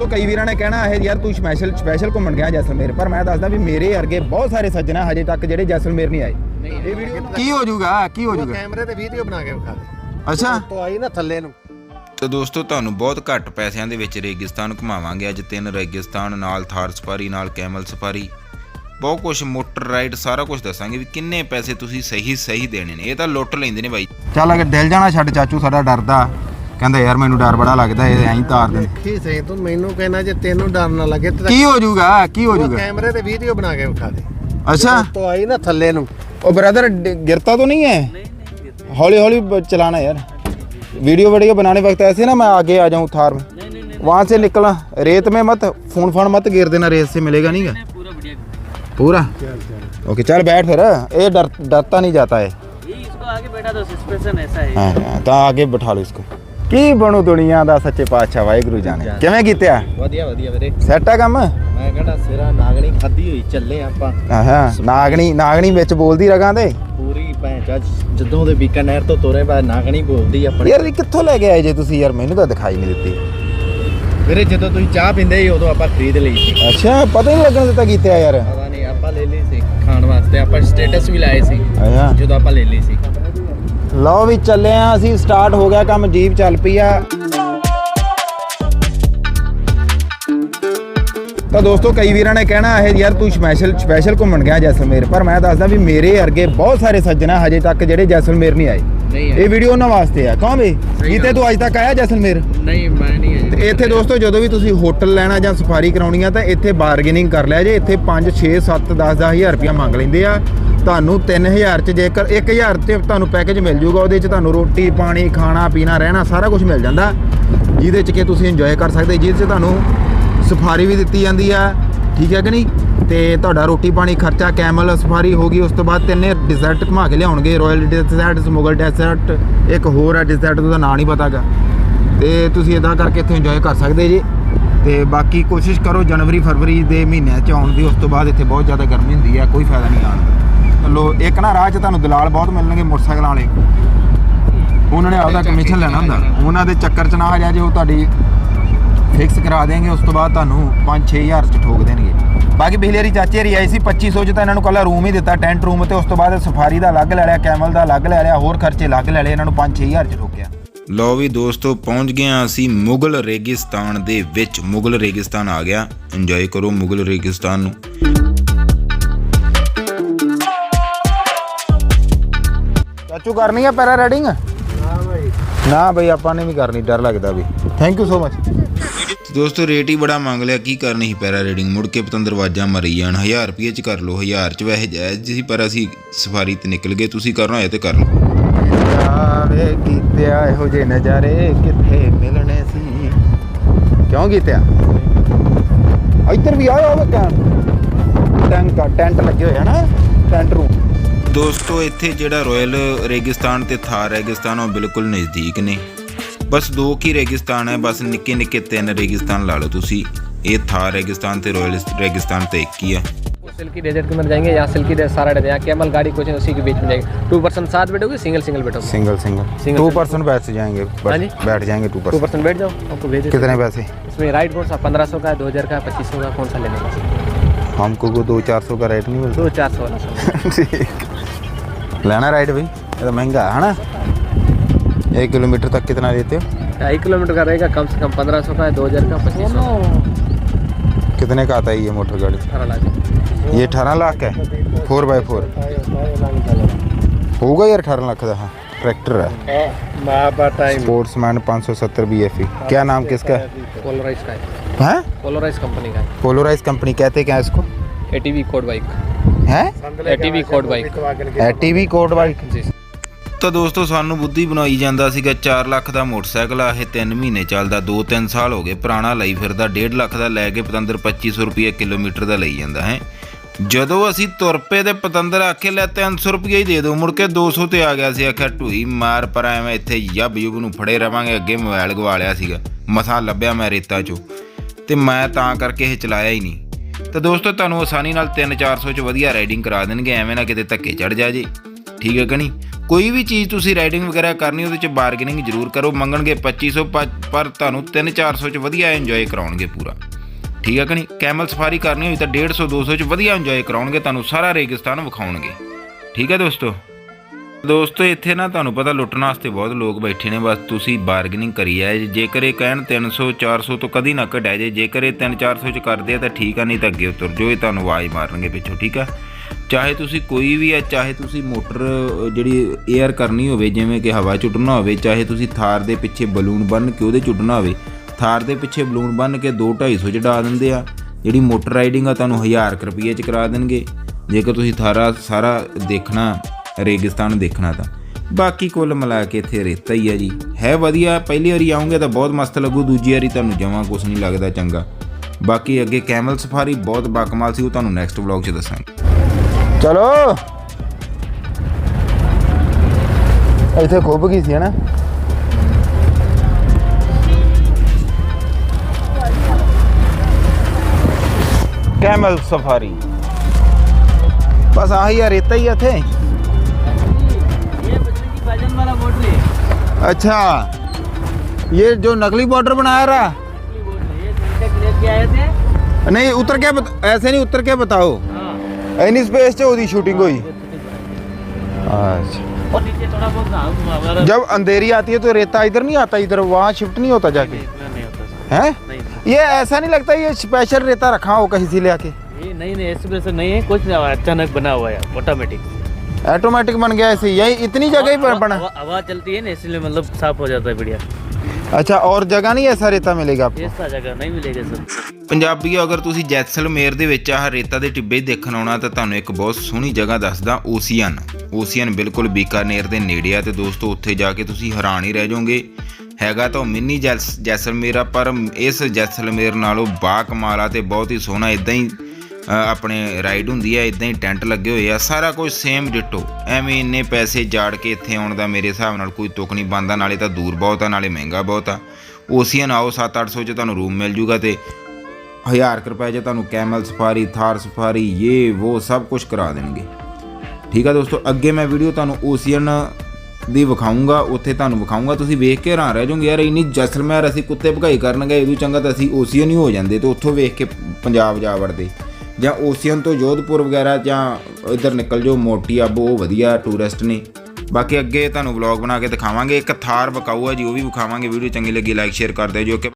ਤੋ ਕਈ ਵੀਰਾਂ ਨੇ ਕਹਿਣਾ ਇਹ ਯਾਰ ਤੂੰ ਸਪੈਸ਼ਲ ਸਪੈਸ਼ਲ ਘੁੰਮਣ ਗਿਆ ਜੈਸਲਮੇਰ ਪਰ ਮੈਂ ਦੱਸਦਾ ਵੀ ਮੇਰੇ ਵਰਗੇ ਬਹੁਤ ਸਾਰੇ ਸੱਜਣ ਆ ਹਜੇ ਤੱਕ ਜਿਹੜੇ ਜੈਸਲਮੇਰ ਨਹੀਂ ਆਏ। ਇਹ ਵੀਡੀਓ ਕੀ ਹੋ ਜਾਊਗਾ? ਕੀ ਹੋ ਜਾਊਗਾ? ਕੈਮਰੇ ਤੇ ਵੀਡੀਓ ਬਣਾ ਕੇ ਵਿਖਾ ਦੇ। ਅੱਛਾ। ਤੋਂ ਆਈ ਨਾ ਥੱਲੇ ਨੂੰ। ਤੇ ਦੋਸਤੋ ਤੁਹਾਨੂੰ ਬਹੁਤ ਘੱਟ ਪੈਸਿਆਂ ਦੇ ਵਿੱਚ ਰੇਗਿਸਤਾਨ ਘੁਮਾਵਾਂਗੇ। ਅੱਜ ਤਿੰਨ ਰੇਗਿਸਤਾਨ ਨਾਲ ਥਾਰ ਸਫਾਰੀ ਨਾਲ ਕੈਮਲ ਸਫਾਰੀ। ਬਹੁਤ ਕੁਝ ਮੋਟਰ ਰਾਈਡ ਸਾਰਾ ਕੁਝ ਦੱਸਾਂਗੇ ਵੀ ਕਿੰਨੇ ਪੈਸੇ ਤੁਸੀਂ ਸਹੀ ਸਹੀ ਦੇਣੇ ਨੇ। ਇਹ ਤਾਂ ਲੁੱਟ ਲੈਂਦੇ ਨੇ ਬਾਈ। ਚੱਲ ਅਗਰ ਦਿਲ ਜਾਣਾ ਛੱਡ ਚਾਚੂ ਸਾਡਾ ਡਰਦਾ। ਕਹਿੰਦਾ ਯਾਰ ਮੈਨੂੰ ਡਰ ਬੜਾ ਲੱਗਦਾ ਇਹ ਐਂ ਤਾਰ ਦੇ ਕੀ ਸਹੀ ਤੂੰ ਮੈਨੂੰ ਕਹਿਣਾ ਜੇ ਤੈਨੂੰ ਡਰ ਨਾ ਲੱਗੇ ਤੇ ਕੀ ਹੋ ਜਾਊਗਾ ਕੀ ਹੋ ਉਹ ਜਾਊਗਾ ਕੈਮਰੇ ਤੇ ਵੀਡੀਓ ਬਣਾ ਕੇ ਵਿਖਾ ਦੇ ਅੱਛਾ ਤੋਂ ਆਈ ਨਾ ਥੱਲੇ ਨੂੰ ਉਹ ਬ੍ਰਦਰ गिरता तो नहीं है हौली हौली ब- चलाना यार वीडियो वीडियो बनाने वक्त ऐसे ना मैं आगे आ जाऊं थार में वहां से निकलना रेत में मत फोन फोन मत गिर देना रेत से मिलेगा नहीं का पूरा ओके चल बैठ फिर ये डर डरता नहीं जाता है ये इसको आगे बैठा दो सस्पेंशन ऐसा है हाँ हाँ, तो आगे बैठा लो इसको ਕੀ ਬਣੂ ਦੁਨੀਆ ਦਾ ਸੱਚੇ ਪਾਤਸ਼ਾਹ ਵਾਹਿਗੁਰੂ ਜਾਣੇ? ਕਿਵੇਂ ਕੀਤਿਆ? ਵਧੀਆ ਵਧੀਆ ਵੀਰੇ। ਸੈੱਟ ਆ ਕੰਮ? ਮੈਂ ਕਹਿੰਦਾ ਸਿਰਾ ਨਾਗਣੀ ਖਾਦੀ ਹੋਈ ਚੱਲੇ ਆਪਾਂ। ਹਾਂ ਨਾਗਣੀ ਨਾਗਣੀ ਵਿੱਚ ਬੋਲਦੀ ਰਗਾਂ ਤੇ? ਪੂਰੀ ਭੈਂਚਾ ਜਦੋਂ ਦੇ ਬੀਕਾਨੇਰ ਤੋਂ ਤੁਰੇ ਬਾਅਦ ਨਾਗਣੀ ਬੋਲਦੀ ਆਪਣੀ। ਯਾਰ ਇਹ ਕਿੱਥੋਂ ਲੈ ਕੇ ਆਏ ਜੇ ਤੁਸੀਂ? ਯਾਰ ਮੈਨੂੰ ਤਾਂ ਦਿਖਾਈ ਨਹੀਂ ਦਿੱਤੀ। ਵੀਰੇ ਜਦੋਂ ਤੁਸੀਂ ਚਾਹ ਪੀਂਦੇ ਸੀ ਉਦੋਂ ਆਪਾਂ ਖਰੀਦ ਲਈ ਸੀ। ਅੱਛਾ ਪਤਾ ਹੀ ਨਹੀਂ ਲੱਗਣ ਦਿੱਤਾ ਕੀਤਾ ਯਾਰ। ਪਤਾ ਨਹੀਂ ਆਪਾਂ ਲੈ ਲਈ ਸੀ ਖਾਣ ਵਾਸਤੇ। ਆਪਾਂ ਸਟੇਟਸ ਵੀ ਲਾਏ ਸੀ ਜਦੋਂ ਆਪਾਂ ਲੈ ਲਈ ਸੀ। ਲਓ ਵੀ ਚੱਲੇ ਆ ਅਸੀਂ ਸਟਾਰਟ ਹੋ ਗਿਆ ਕੰਮ ਜੀਪ ਚੱਲ ਪਈ ਆ। ਤਾਂ ਦੋਸਤੋ ਕਈ ਵੀਰਾਂ ਨੇ ਕਹਿਣਾ ਇਹ ਯਾਰ ਤੂੰ ਸਪੈਸ਼ਲ ਸਪੈਸ਼ਲ ਘੁੰਮਣ ਗਿਆ ਜੈਸਲਮੇਰ ਪਰ ਮੈਂ ਦੱਸਦਾ ਵੀ ਮੇਰੇ ਵਰਗੇ ਬਹੁਤ ਸਾਰੇ ਸੱਜਣ ਹਜੇ ਤੱਕ ਜਿਹੜੇ ਜੈਸਲਮੇਰ ਨਹੀਂ ਆਏ। ਇਹ ਵੀਡੀਓ ਉਹਨਾਂ ਵਾਸਤੇ ਆ। ਕੌਣ ਵੀ? ਕੀਤੇ ਤੂੰ ਅੱਜ ਤੱਕ ਆਇਆ ਜੈਸਲਮੇਰ? ਨਹੀਂ ਮੈਂ ਨਹੀਂ ਤੇ ਇੱਥੇ ਦੋਸਤੋ ਜਦੋਂ ਵੀ ਤੁਸੀਂ ਹੋਟਲ ਲੈਣਾ ਜਾਂ ਸਫਾਰੀ ਕਰਾਉਣੀ ਆ ਤਾਂ ਇੱਥੇ ਬਾਰਗੇਨਿੰਗ ਕਰ ਲਿਆ ਜੇ। ਇੱਥੇ 5 6 7 10 10000 ਰੁਪਇਆ ਮੰਗ ਲੈਂਦੇ ਆ। ਤੁਹਾਨੂੰ 3000 ਚ ਜੇਕਰ 1000 ਤੇ ਤੁਹਾਨੂੰ ਪੈਕੇਜ ਮਿਲ ਜੂਗਾ, ਉਹਦੇ ਚ ਤੁਹਾਨੂੰ ਰੋਟੀ, ਪਾਣੀ, ਖਾਣਾ, ਪੀਣਾ, ਰਹਿਣਾ, ਸਾਰਾ ਕੁਝ ਮਿਲ ਜਾਂਦਾ। ਜਿਹਦੇ ਚ ਕਿ ਤੁਸੀਂ ਇੰਜੋਏ ਕਰ ਸਕਦੇ, ਜਿਹਦੇ ਚ ਤੁਹਾਨੂੰ ਸਫਾਰੀ ਵੀ ਦਿੱਤੀ ਜਾਂਦੀ ਆ, ਠੀਕ ਹੈ ਕਿ ਨਹੀਂ? ਤੇ ਤੁਹਾਡਾ ਰੋਟੀ, ਪਾਣੀ, ਖਰਚਾ ਕੈਮਲ ਸਫਾਰੀ ਹੋ ਗਈ, ਉਸ ਤੋਂ ਬਾਅਦ ਤਿੰਨੇ ਡਿਜ਼ਰਟ ਘੁਮਾ ਕੇ ਲਿਆਉਣਗੇ ਰਾਇਲ ਡਿਜ਼ਰਟ ਮੁਗਲ ਡੈਜ਼ਰਟ ਇੱਕ ਹੋਰ ਹੈ ਡਿਜ਼ਰਟ ਉਹਦਾ ਨਾਂ ਨਹੀਂ ਪਤਾਗਾ ਤੇ ਤੁਸੀਂ ਇਦਾਂ ਕਰਕੇ ਇੱਥੇ ਇੰਜੋਏ ਕਰ ਸਕਦੇ ਜੀ। ਤੇ ਬਾਕੀ ਕੋਸ਼ਿਸ਼ ਕਰੋ ਜਨਵਰੀ, ਫਰਵਰੀ ਦੇ ਮਹੀਨਿਆਂ 'ਚ ਆਉਣ ਦੀ, ਉਸ ਤੋਂ ਬਾਅਦ ਇੱਥੇ ਬਹੁਤ ਜ਼ਿਆਦਾ ਗਰਮੀ ਹੁੰਦੀ ਹੈ ਕੋਈ ਫਾਇਦਾ ਨਹੀਂ ਆਉਣ ਦਾ। ਚਲੋ ਇੱਕ ਨਾ ਰਾਹ 'ਚ ਤੁਹਾਨੂੰ ਦਲਾਲ ਬਹੁਤ ਮਿਲਣਗੇ ਮੋਟਰਸਾਈਕਲਾਂ ਵਾਲੇ। ਉਹਨਾਂ ਨੇ ਆਪਦਾ ਕਮਿਸ਼ਨ ਲੈਣਾ ਹੁੰਦਾ। ਉਹਨਾਂ ਦੇ ਚੱਕਰ 'ਚ ਨਾ ਆ ਜਾ ਜੇ ਉਹ ਤੁਹਾਡੀ ਫਿਕਸ ਕਰਾ ਦੇਣਗੇ ਉਸ ਤੋਂ ਬਾਅਦ ਤੁਹਾਨੂੰ 5-6000 'ਚ ਠੋਕ ਦੇਣਗੇ। ਬਾਕੀ ਪਿਛਲੀ ਵਾਰੀ ਚਾਚੇ ਹਰੀ ਆਈ ਸੀ 2500 'ਚ ਤਾਂ ਇਹਨਾਂ ਨੂੰ ਕੱਲਾ ਰੂਮ ਹੀ ਦਿੱਤਾ ਟੈਂਟ ਰੂਮ ਤੇ ਉਸ ਤੋਂ ਬਾਅਦ ਸਫਾਰੀ ਦਾ ਅਲੱਗ ਲੈ ਲਿਆ ਕੈਮਲ ਦਾ ਅਲੱਗ ਲੈ ਲਿਆ ਹੋਰ ਖਰਚੇ ਅਲੱਗ ਲੈ ਲਏ ਇਹਨਾਂ ਨੂੰ 5-6000 'ਚ ਠੋਕਿਆ। ਲਓ ਵੀ ਦੋਸਤੋ ਪਹੁੰਚ ਗਏ ਹਾਂ ਅਸੀਂ ਮੁਗਲ ਰੇਗਿਸਤਾਨ ਦੇ ਵਿੱਚ। ਮੁਗਲ ਰੇਗਿਸਤਾਨ ਆ ਗਿਆ ਇੰਜੋਏ ਕਰੋ ਮੁਗਲ ਰੇਗਿਸਤਾਨ ਨੂੰ। ਚਾਚੂ ਕਰਨੀ ਆ ਪੈਰਾ ਰਾਈਡਿੰਗ? ਨਾ ਬਈ ਆਪਾਂ ਨੇ ਵੀ ਕਰਨੀ ਡਰ ਲੱਗਦਾ ਵੀ। ਥੈਂਕ ਯੂ ਸੋ ਮਚ ਦੋਸਤੋ ਰੇਟ ਹੀ ਬੜਾ ਮੰਗ ਲਿਆ ਕੀ ਕਰਨੀ ਸੀ ਪੈਰਾ ਰੀਡਿੰਗ ਮੁੜ ਕੇ ਪਤੰਦਰ ਵਾਜਾਂ ਮਰੀ ਜਾਣ 1000 ਰੁਪਏ ਚ ਕਰ ਲਓ 1000 ਚ ਵੈਸੇ ਜਾਇਜ਼ ਸੀ ਪਰ ਅਸੀਂ ਸਫਾਰੀ ਤੇ ਨਿਕਲ ਗਏ ਤੁਸੀਂ ਕਰਨਾ ਹੋਇਆ ਤੇ ਕਰ ਲਓ। ਯਾਰੇ ਕੀਤਿਆ ਇਹੋ ਜਿਹੇ ਨਜ਼ਾਰੇ ਕਿੱਥੇ ਮਿਲਣੇ ਸੀ? ਕਿਉਂ ਕੀਤਿਆ ਇੱਧਰ ਵੀ ਆਇਆ ਹੋਵੇ ਕੈਂਪ ਟੈਂਕ ਟੈਂਟ ਲੱਗੇ ਹੋਏ ਹਨਾ ਟੈਂਟ ਰੂਮ। ਦੋਸਤੋ ਇੱਥੇ ਜਿਹੜਾ ਰਾਇਲ ਰੇਗਿਸਤਾਨ ਤੇ ਥਾਰ ਰੇਗਿਸਤਾਨ ਉਹ ਬਿਲਕੁਲ ਨਜ਼ਦੀਕ ਨੇ ਬਸ ਦੋ ਕੀ ਰੇਗਿਸਤਾਨ ਹੈ ਬਸ ਨਿੱਕੇ ਨਿੱਕੇ ਤਿੰਨ ਰੇਗਿਸਤਾਨ ਲਾ ਲਓ ਤੁਸੀਂ ਇਹ ਥਾਰ ਰੇਗਿਸਤਾਨ ਤੇ ਰਾਇਲ ਰੇਗਿਸਤਾਨ ਤੇ ਇੱਕ ਹੀ ਹੈ सिल्की डेजर्ट के अंदर जाएंगे यहाँ सिल्की डेजर्ट सारा डेजर्ट यहाँ कैमल गाड़ी कुछ उसी के बीच में जाएगी टू पर्सन साथ बैठोगे सिंगल सिंगल बैठोगे single single Single, two single. Person बैठ जाएंगे हाँ जी? बैठ जाएंगे टू टू पर्सन पर्सन बैठ जाओ आपको भेज देते कितने पैसे हैं। इसमें राइड कौन सा पंद्रह सौ का दो हज़ार का पच्चीस सौ का कौन सा लेने का हमको को दो चार सौ का रेट नहीं मिलता दो चार सौ वाला सर ठीक लेना राइड भाई। ये तो महँगा है ना? एक किलोमीटर तक कितना देते हो? ढाई किलोमीटर का रहेगा कम से कम पंद्रह सौ का है दो हज़ार का पच्चीस कितने का आता है ये मोटर गाड़ी? ये अठारह लाख है? फोर बाई फोर होगा ये अठारह लाख का हाँ। ट्रैक्टर है। हाँ, स्पोर्ट्स मैन पाँच सौ सत्तर बी एफ़ क्या नाम किसका है? पोलोराइज का है। पोलोराइज कंपनी का है। पोलोराइज कंपनी कहते क्या इसको? है A T V code bike है ATV code bike T V code bike जी ਤਾਂ ਦੋਸਤੋ ਸਾਨੂੰ ਬੁੱਧੀ ਬਣਾਈ ਜਾਂਦਾ ਸੀਗਾ 4 ਲੱਖ ਦਾ ਮੋਟਰਸਾਈਕਲ ਆ ਇਹ 3 ਮਹੀਨੇ ਚੱਲਦਾ 2-3 ਸਾਲ ਹੋ ਗਏ ਪੁਰਾਣਾ ਲਈ ਫਿਰਦਾ 1.5 ਲੱਖ ਦਾ ਲੈ ਕੇ ਪਤੰਦਰ 2500 ਰੁਪਏ ਕਿਲੋਮੀਟਰ ਦਾ ਲਈ ਜਾਂਦਾ ਹੈ ਜਦੋਂ ਅਸੀਂ ਤੁਰ ਪਏ ਤੇ ਪਤੰਦਰ ਆਖੇ ਲੈ 300 ਰੁਪਏ ਹੀ ਦੇ ਦਿਓ ਮੁੜ ਕੇ 200 ਤੇ ਆ ਗਿਆ ਸੀ ਆਖਿਆ ਢੂਈ ਮਾਰ ਪਰ ਐਵੇਂ ਇੱਥੇ ਯੱਬ ਯੁੱਬ ਨੂੰ ਫੜੇ ਰਵਾਂਗੇ ਅੱਗੇ ਮੋਬਾਈਲ ਗਵਾ ਲਿਆ ਸੀਗਾ ਮਸਾਂ ਲੱਭਿਆ ਮੈਂ ਰੇਤਾ 'ਚੋਂ ਤੇ ਮੈਂ ਤਾਂ ਕਰਕੇ ਇਹ ਚਲਾਇਆ ਹੀ ਨਹੀਂ ਤਾਂ ਦੋਸਤੋ, ਤੁਹਾਨੂੰ ਆਸਾਨੀ ਨਾਲ 3-400 ਚ ਵਧੀਆ ਰਾਈਡਿੰਗ ਕਰਾ ਦੇਣਗੇ, ਐਵੇਂ ਨਾ ਕਿਤੇ ਧੱਕੇ ਚੜ ਜਾ ਜੇ। ਠੀਕ ਹੈ ਕਿ ਨਹੀਂ? ਕੋਈ ਵੀ ਚੀਜ਼ ਤੁਸੀਂ ਰਾਈਡਿੰਗ ਵਗੈਰਾ ਕਰਨੀ, ਉਹਦੇ ਚ ਬਾਰਗੇਨਿੰਗ ਜ਼ਰੂਰ ਕਰੋ, ਮੰਗਣਗੇ 2500 ਪ- ਪਰ ਤੁਹਾਨੂੰ 3-400 ਚ ਵਧੀਆ ਇੰਜੋਏ ਕਰਾਉਣਗੇ ਪੂਰਾ। ਠੀਕ ਹੈ ਕਿ ਕੈਮਲ ਸਫਾਰੀ ਕਰਨੀ ਹੋਈ ਤਾਂ 150 200 ਚ ਵਧੀਆ ਇੰਜੋਏ ਕਰਾਉਣਗੇ, ਤੁਹਾਨੂੰ ਸਾਰਾ ਰੇਗਿਸਤਾਨ ਵਿਖਾਉਣਗੇ। ਠੀਕ ਹੈ ਦੋਸਤੋ? ਦੋਸਤੋ, ਇੱਥੇ ਨਾ ਤੁਹਾਨੂੰ ਪਤਾ ਲੁੱਟਣ ਵਾਸਤੇ ਬਹੁਤ ਲੋਕ ਬੈਠੇ ਨੇ, ਬਸ ਤੁਸੀਂ ਬਾਰਗੇਨਿੰਗ ਕਰੀ ਹੈ ਜੇਕਰ ਇਹ ਕਹਿਣ 300 400 ਤੋਂ ਕਦੀ ਨਾ ਘਟਿਆ ਜੇ, ਜੇਕਰ ਇਹ 3 400 ਚ ਕਰਦੇ ਆ ਤਾਂ ਠੀਕ ਆ, ਨਹੀਂ ਤਾਂ ਅੱਗੇ ਉਤਰ ਜਾਓ, ਇਹ ਤੁਹਾਨੂੰ ਆਵਾਜ਼ ਮਾਰਨਗੇ ਪਿੱਛੋਂ, ਠੀਕ ਆ? ਚਾਹੇ ਤੁਸੀਂ ਕੋਈ ਵੀ ਆ, ਚਾਹੇ ਤੁਸੀਂ ਮੋਟਰ ਜਿਹੜੀ ਏਅਰ ਕਰਨੀ ਹੋਵੇ, ਜਿਵੇਂ ਕਿ ਹਵਾ ਚੁੱਟਣਾ ਹੋਵੇ, ਚਾਹੇ ਤੁਸੀਂ ਥਾਰ ਦੇ ਪਿੱਛੇ ਬਲੂਨ ਬੰਨ ਕੇ ਉਹਦੇ ਚੁੱਟਣਾ ਹੋਵੇ, ਥਾਰ ਦੇ ਪਿੱਛੇ ਬਲੂਨ ਬੰਨ ਕੇ 2 250 ਚ ਡਾ ਦਿੰਦੇ ਆ, ਜਿਹੜੀ ਮੋਟਰ ਰਾਈਡਿੰਗ ਆ, ਤੁਹਾਨੂੰ 1000 ਕੁ ਰੁਪਏ ਚ ਕਰਾ ਦੇਣਗੇ। ਜੇਕਰ ਤੁਸੀਂ ਥਾਰਾ ਸਾਰਾ ਦੇਖਣਾ ਰੇਗਿਸਤਾਨ ਦੇਖਣਾ ਤਾਂ। ਬਾਕੀ ਕੁੱਲ ਮਿਲਾ ਕੇ ਇੱਥੇ ਰੇਤਾ ਹੀ ਆ ਜੀ। ਹੈ ਵਧੀਆ ਪਹਿਲੀ ਵਾਰੀ ਆਉਂਗੇ ਤਾਂ ਬਹੁਤ ਮਸਤ ਲੱਗੂ ਦੂਜੀ ਵਾਰੀ ਤੁਹਾਨੂੰ ਜਮਾਂ ਕੁਝ ਨਹੀਂ ਲੱਗਦਾ ਚੰਗਾ। ਬਾਕੀ ਅੱਗੇ ਕੈਮਲ ਸਫਾਰੀ ਬਹੁਤ ਬਾਕਮਾਲ ਸੀ ਉਹ ਤੁਹਾਨੂੰ ਨੈਕਸਟ ਵਲੌਗ 'ਚ ਦੱਸਾਂਗੇ। ਚਲੋ। ਇੱਥੇ ਖੁੱਬ ਗਈ ਸੀ ਹਨਾ? Camel safari. ਬਸ ਆਹੀ ਆ ਰੇਤਾ ਹੀ ਆ ਇੱਥੇ। अच्छा। ये जो नकली बॉर्डर बनाया रहा। नहीं उतर क्या बत... ऐसे नहीं उतर क्या बताओ। हाँ। एनी स्पेस से होती शूटिंग हुई अच्छा। जब अंधेरी आती है तो रेता इधर नहीं आता इधर वहाँ शिफ्ट नहीं होता जाके। है? ये ऐसा नहीं लगता ये स्पेशल रेता रखा हो कहीं से ले आके। नहीं नहीं ऐसे नहीं है कुछ अचानक बना हुआ है ऑटोमेटिक ऑटोमेटिक बन गया ऐसे यही इतनी जगह ही पर बना हवा हवा चलती है ना इसलिए मतलब साफ हो जाता है बढ़िया अच्छा और जगह नहीं ऐसा रेता मिलेगा आपको ऐसा जगह नहीं मिलेगा सर ਪੰਜਾਬੀਓ ਅਗਰ ਤੁਸੀਂ ਜੈਸਲਮੇਰ ਦੇ ਵਿੱਚ ਆਹ ਰੇਤਾ ਦੇ ਟਿੱਬੇ ਦੇਖਣ ਆਉਣਾ ਤਾਂ ਤੁਹਾਨੂੰ ਇੱਕ ਬਹੁਤ ਸੋਹਣੀ ਜਗ੍ਹਾ ਦੱਸਦਾ ਓਸੀਅਨ ਓਸੀਅਨ ਬਿਲਕੁਲ ਬੀਕਾਨੇਰ ਦੇ ਨੇੜੇ ਆ ਤੇ ਦੋਸਤੋ ਉੱਥੇ ਜਾ ਕੇ ਤੁਸੀਂ ਹੈਰਾਨ ਹੀ ਰਹਿ ਜਾਓਗੇ ਹੈਗਾ ਤਾਂ ਉਹ ਮਿੰਨੀ ਜੈਸ ਜੈਸਲਮੇਰ ਆ ਪਰ ਇਸ ਜੈਸਲਮੇਰ ਨਾਲੋਂ ਬਾ ਕਮਾਲ ਆ ਤੇ ਬਹੁਤ ਹੀ ਸੋਹਣਾ ਇਦਾਂ ਹੀ ਅ, ਆਪਣੇ ਰਾਈਡ ਹੁੰਦੀ ਆ ਇਦਾਂ ਹੀ ਟੈਂਟ ਲੱਗੇ ਹੋਏ ਆ, ਸਾਰਾ ਕੁਝ ਸੇਮ ਡਿਟੋ ਐਵੇਂ ਇੰਨੇ ਪੈਸੇ ਜਾੜ ਕੇ ਇੱਥੇ ਆਉਣ ਦਾ ਮੇਰੇ ਹਿਸਾਬ ਨਾਲ ਕੋਈ ਤੁਕ ਨਹੀਂ ਬੰਦਾ ਨਾਲੇ ਤਾਂ ਦੂਰ ਬਹੁਤ ਆ, ਨਾਲੇ ਮਹਿੰਗਾ ਬਹੁਤ ਆ। ਓਸੀਅਨ ਆਓ 7-800 ਚ ਤੁਹਾਨੂੰ ਰੂਮ ਮਿਲ ਜੂਗਾ ਤੇ 1000 ਕੁ ਰੁਪਏ 'ਚ ਤੁਹਾਨੂੰ ਕੈਮਲ ਸਫਾਰੀ ਥਾਰ ਸਫਾਰੀ ਇਹ ਉਹ ਸਭ ਕੁਝ ਕਰਾ ਦੇਣਗੇ। ਠੀਕ ਆ ਦੋਸਤੋ, ਅੱਗੇ ਮੈਂ ਵੀਡੀਓ ਤੁਹਾਨੂੰ ਓਸੀਅਨ ਦੀ ਵਿਖਾਊਂਗਾ, ਉੱਥੇ ਤੁਹਾਨੂੰ ਵਿਖਾਊਂਗਾ। ਤੁਸੀਂ ਵੇਖ ਕੇ ਹੈਰਾਨ ਰਹਿ ਜਾਓਗੇ, ਯਾਰ ਇੰਨੀ ਜੈਸਲਮੇਰ ਅਸੀਂ ਕੁੱਤੇ ਭਗਾਈ ਕਰਨਗੇ ਗਏ ਇਹਦੋਂ ਚੰਗਾ ਤਾਂ ਅਸੀਂ ਓਸੀਅਨ ਹੀ ਹੋ ਜਾਂਦੇ, ਤੇ ਉੱਥੋਂ ਵੇਖ ਕੇ ਪੰਜਾਬ ਜਾ ਵੜਦੇ। ਜਾਂ ਓਸੀਅਨ ਤੋਂ ਜੋਧਪੁਰ ਵਗੈਰਾ ਜਾਂ ਇੱਧਰ ਨਿਕਲ ਜਾਓ, ਮੋਟੀ ਆਬੋ, ਉਹ ਵਧੀਆ ਟੂਰਿਸਟ ਨੇ। ਬਾਕੀ ਅੱਗੇ ਤੁਹਾਨੂੰ ਵਲੌਗ ਬਣਾ ਕੇ ਦਿਖਾਵਾਂਗੇ। ਇੱਕ ਥਾਰ ਵਿਕਾਊ ਆ ਜੀ, ਉਹ ਵੀ ਵਿਖਾਵਾਂਗੇ। ਵੀਡੀਓ ਚੰਗੀ ਲੱਗੀ ਲਾਈਕ ਸ਼ੇਅਰ ਕਰ ਦਿਓ ਜੋ ਕਿ